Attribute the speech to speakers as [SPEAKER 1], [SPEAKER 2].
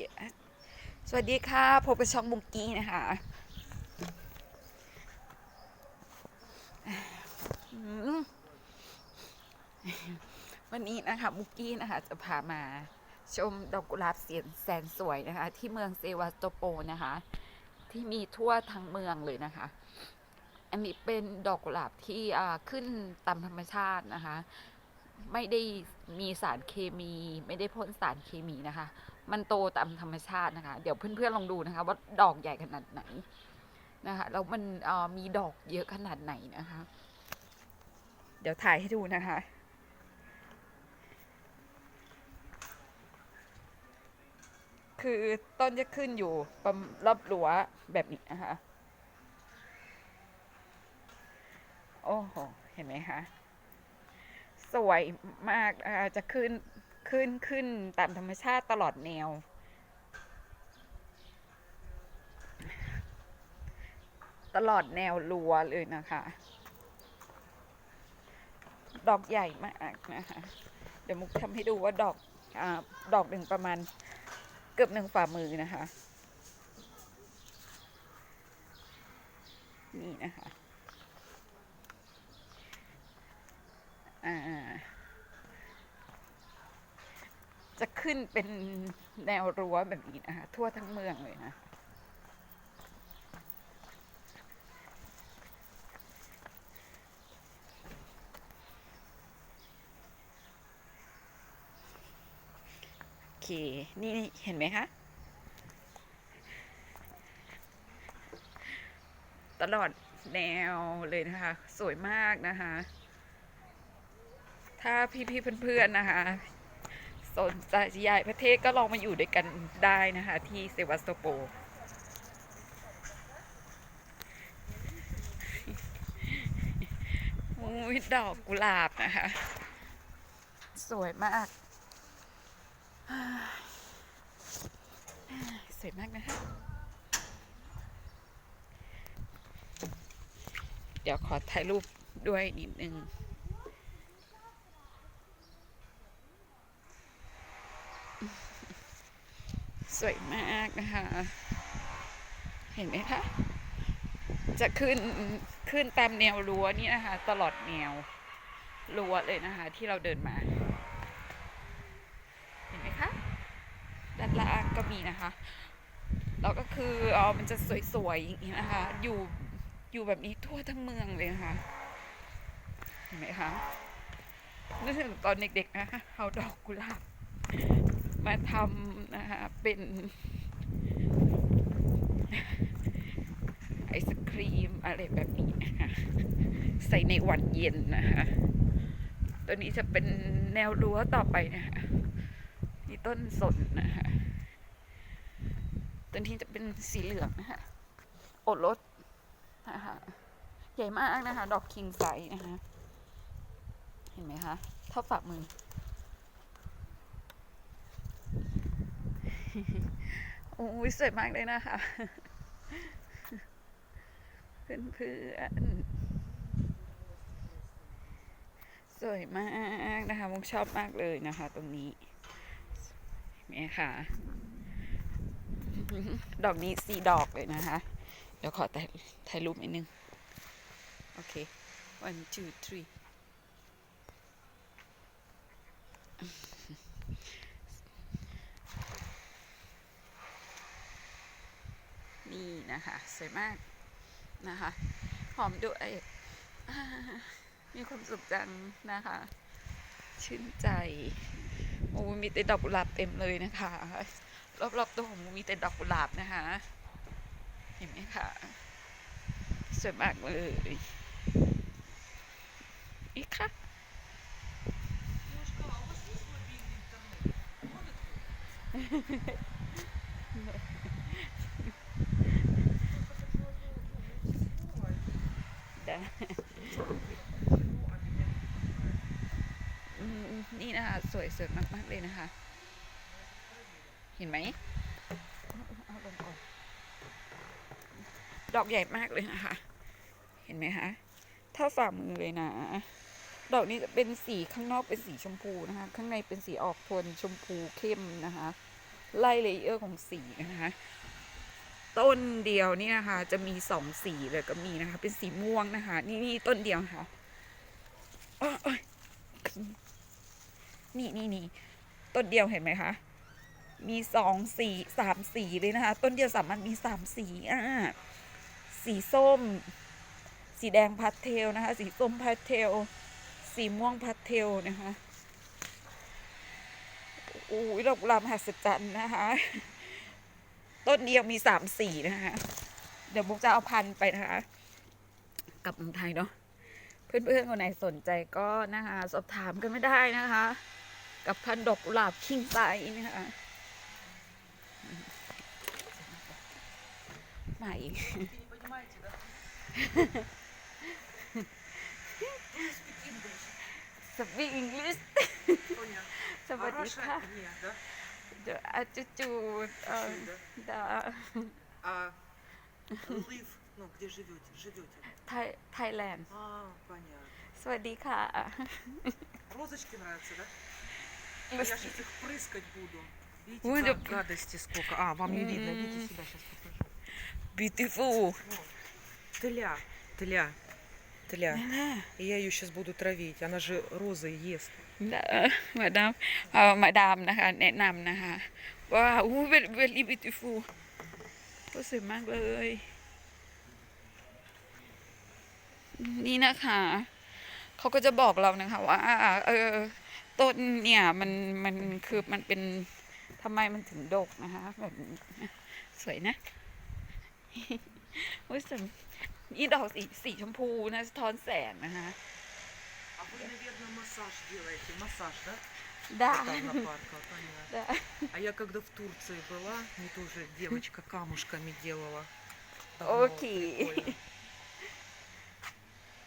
[SPEAKER 1] Yes สวัสดีค่ะ พบกับช่องมุงกี้นะคะ วันนี้นะคะมุกกี้นะคะ จะพามาชมดอกกุหลาบเสียนแสนสวยนะคะ ที่เมืองเซวาสโตโปนะคะ ที่มีทั่วทั้งเมืองเลยนะคะ อันนี้เป็นดอกกุหลาบที่ขึ้นตามธรรมชาตินะคะ ไม่ได้มีสารเคมี ไม่ได้พ่นสารเคมีนะคะ มันโตตามธรรมชาตินะคะ เดี๋ยวเพื่อนๆลองดูนะคะ ว่าดอกใหญ่ขนาดไหนนะคะแล้วมันมีดอกเยอะขนาดไหนนะคะ เดี๋ยวถ่ายให้ดูนะคะ คือต้นจะขึ้นอยู่ปรรอบรั้วแบบนี้นะคะ โอ้โห เห็นไหมคะ สวยมากะจะขึ้น ขึ้นขึ้นตามธรรมชาติตลอดแนว ตลอดแนวรัวเลยนะคะ ดอกใหญ่มากนะคะ เดี๋ยวมุกทำให้ดูว่าดอกอดอกหนึ่งประมาณเกือบหนึ่งฝ่ามือนะคะ นี่นะคะ อ่า จะ ขึ้นเป็นแนวรั้วแบบนี้นะคะทั่วทั้งเมืองเลยนะโอเค นี่เห็นไหมคะ ตลอดแนวเลยนะคะ สวยมากนะคะ ถ้าพี่ๆเพื่อนๆนะคะ สนใจจะย้ายประเทศก็ลองมาอยู่ด้วยกันได้นะคะ ที่เซวัสโตโปอุ้ยดอกกุหลาบนะคะ สวยมาก สวยมากนะคะ เดี๋ยวขอถ่ายรูปด้วยนิดนึง สวยมากนะคะ เห็นไหมคะ จะขึ้นขึ้นตามแนวรั้วนี่นะคะ ตลอดแนวรั้วเลยนะคะ ที่เราเดินมา เห็นไหมคะด้านล่างก็มีนะคะแล้วก็คืออ๋อมันจะสวยๆอย่างนี้นะคะ อยู่อยู่แบบนี้ทั่วทั้งเมืองเลยนะคะเห็นไหมคะนึกถึงตอนเด็กๆนะคะเอาดอกกุหลาบมาทำ นะคะเป็นไอศครีมอะไรแบบนี้นะคะใส่ในวันเย็นนะคะตัวนี้จะเป็นแนวรั้วต่อไปนะคะนี่ต้นสนนะคะตัวนี้จะเป็นสีเหลืองนะคะโอรสนะคะใหญ่มากนะคะ ดอกคิงไซนะคะเห็นไหมคะ เท่าฝ่ามือ โอ้ยสวยมากเลยนะคะ เพื่อนเพื่อนๆสวยมากนะคะมุกชอบมากเลยนะคะ ตรงนี้นไหมคะดอกนี้สี่ดอกเลยนะคะ เดี๋ยวขอถ่ายถ่ายรูปนิดนึง โอเค one two three นะคะ สวยมากนะคะ หอมด้วย มีความสุขจังนะคะ ชื่นใจโอ้มีแต่ดอกกุหลาบเต็มเลยนะคะ รอบๆตัวของมูมีแต่ดอกกุหลาบนะคะ เห็นไหมคะสวยมากเลยอีกค่ะ ได้อืม นี่นะคะสวยสวยมาก ๆ เลยนะคะ เห็นไหมเอาลงก่อนดอกใหญ่มากเลยนะคะ เห็นไหมคะเท่าฝ่ามือเลยนะ ดอกนี้จะเป็นสีข้างนอกเป็นสีชมพูนะคะ ข้างในเป็นสีออกโทนชมพูเข้มนะคะ ไล่เลเยอร์ของสีนะคะ ต้นเดียวนี่นะคะ จะมีสองสีเลยก็มีนะคะ เป็นสีม่วงนะคะ นี่นี่ต้นเดียวค่ะอ้อเอ้ยนี่นี่นี่ต้นเดียวเห็นไหมคะมีสองสีสามสีเลยนะคะ ต้นเดียวสามารถมีสามสีอ่าสีส้ม สีแดงพาสเทลนะคะ สีส้มพาสเทล สีม่วงพาสเทลนะคะอุ้ยดอกกุหลาบมหัศจรรย์นะคะ ต้นเดียวมีสามสี่นะคะเดี๋ยวบุ๊กจะเอาพันไปนะคะกับเมืองไทยเนาะเพื่อนๆคนไหนสนใจก็นะคะ สอบถามกันไม่ได้นะคะ กับพันดอกกุหลาบคิงไซนะคะมาอีกสปีกอังกฤษสวัสดีค่ะ attitude.
[SPEAKER 2] А, да. А live, ну, где живете? Живете?
[SPEAKER 1] Тай, Таиланд.
[SPEAKER 2] А, понятно.
[SPEAKER 1] Свадика.
[SPEAKER 2] Розочки нравятся, да? Я сейчас их прыскать буду. Видите, как гадости сколько. А, вам не видно. Видите, сюда сейчас покажу.
[SPEAKER 1] Beautiful.
[SPEAKER 2] Тля, тля. тля, тля. И я ее сейчас буду травить. Она же розы ест.
[SPEAKER 1] เด้อมาดามเอามาดามนะคะ แนะนำนะคะ ว่าอู้เป็น very beautiful ก็สวยมากเลย นี่นะคะ เขาก็จะบอกเรานะคะว่า เออ ต้นเนี่ย มันมันคือมันเป็นทำไมมันถึงดกนะคะ แบบนี้สวยนะ โ อ้ยสวยนี่ดอกสีสีชมพูนะสะท้อนแสงนะคะ
[SPEAKER 2] А вы, наверное, массаж делаете. Массаж, да?
[SPEAKER 1] ได้
[SPEAKER 2] Вот там на парках, понятно.
[SPEAKER 1] ได้
[SPEAKER 2] А я когда в Турции была, мне тоже девочка камушками делала.
[SPEAKER 1] Окей.
[SPEAKER 2] прикольно.